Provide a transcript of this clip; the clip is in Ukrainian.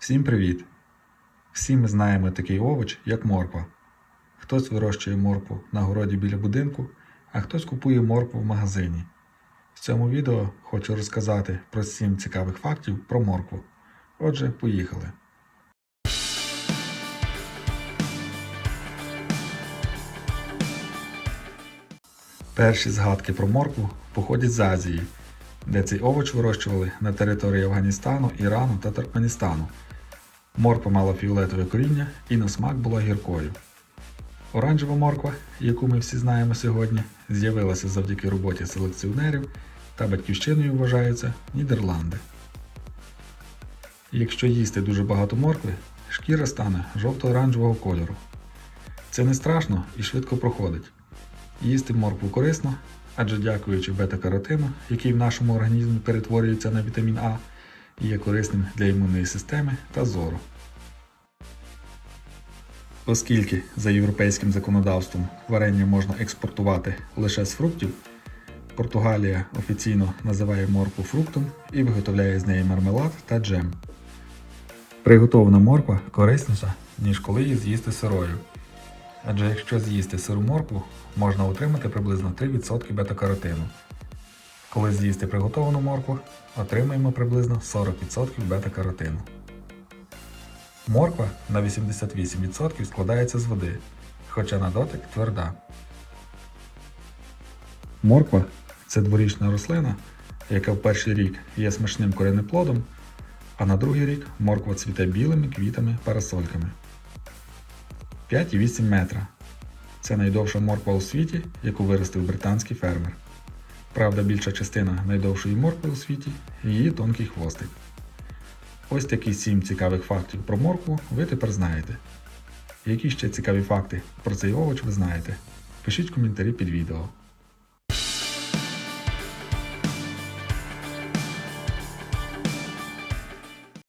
Всім привіт! Всі ми знаємо такий овоч, як морква. Хтось вирощує моркву на городі біля будинку, а хтось купує моркву в магазині. В цьому відео хочу розказати про 7 цікавих фактів про моркву. Отже, поїхали. Перші згадки про моркву походять з Азії, де цей овоч вирощували на території Афганістану, Ірану та Туркменістану. Морква мала фіолетове коріння і на смак була гіркою. Оранжева морква, яку ми всі знаємо сьогодні, з'явилася завдяки роботі селекціонерів та батьківщиною вважаються Нідерланди. Якщо їсти дуже багато моркви, шкіра стане жовто-оранжевого кольору. Це не страшно і швидко проходить. Їсти моркву корисно, адже дякуючи бета-каротину, який в нашому організмі перетворюється на вітамін А, є корисним для імунної системи та зору. Оскільки за європейським законодавством варення можна експортувати лише з фруктів, Португалія офіційно називає моркву фруктом і виготовляє з неї мармелад та джем. Приготована морква корисніша, ніж коли її з'їсти сирою. Адже якщо з'їсти сиру моркву, можна отримати приблизно 3% бета-каротину. Коли з'їсти приготовану моркву, отримаємо приблизно 40% бета-каротину. Морква на 88% складається з води, хоча на дотик тверда. Морква це дворічна рослина, яка в перший рік є смачним коренеплодом, а на другий рік морква цвіте білими квітами парасольками. 5,8 метра. Це найдовша морква у світі, яку виростив британський фермер. Правда, більша частина найдовшої моркви у світі її тонкий хвостик. Ось такі 7 цікавих фактів про моркву ви тепер знаєте. Які ще цікаві факти про цей овоч ви знаєте? Пишіть коментарі під відео.